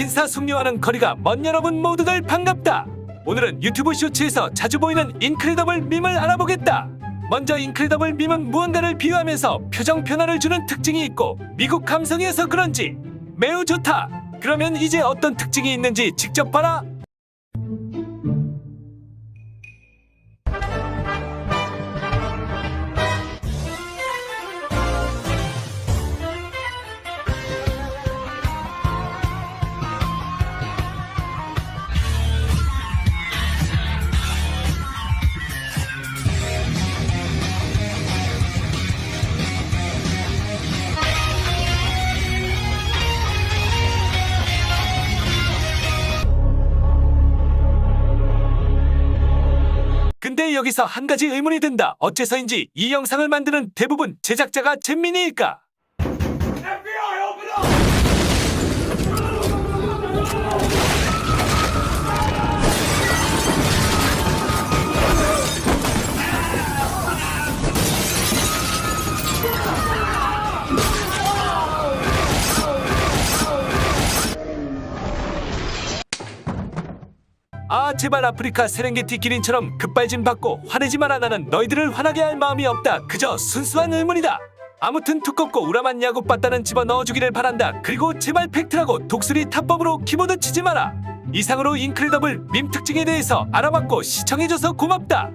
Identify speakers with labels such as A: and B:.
A: 신사숙녀와는 거리가 먼 여러분 모두들 반갑다. 오늘은 유튜브 쇼츠에서 자주 보이는 인크레더블 밈을 알아보겠다. 먼저 인크레더블 밈은 무언가를 비유하면서 표정 변화를 주는 특징이 있고 미국 감성이어서 그런지 매우 좋다. 그러면 이제 어떤 특징이 있는지 직접 봐라. 근데 여기서 한 가지 의문이 든다. 어째서인지 이 영상을 만드는 대부분 제작자가 잼민이일까? 아 제발 아프리카 세렝게티 기린처럼 급발진 받고 화내지 마라 나는 너희들을 화나게 할 마음이 없다. 그저 순수한 의문이다. 아무튼 두껍고 우람한 야구 바다는 집어 넣어주기를 바란다. 그리고 제발 팩트라고 독수리 탑법으로 키보드 치지 마라. 이상으로 인크레더블 밈 특징에 대해서 알아봤고 시청해줘서 고맙다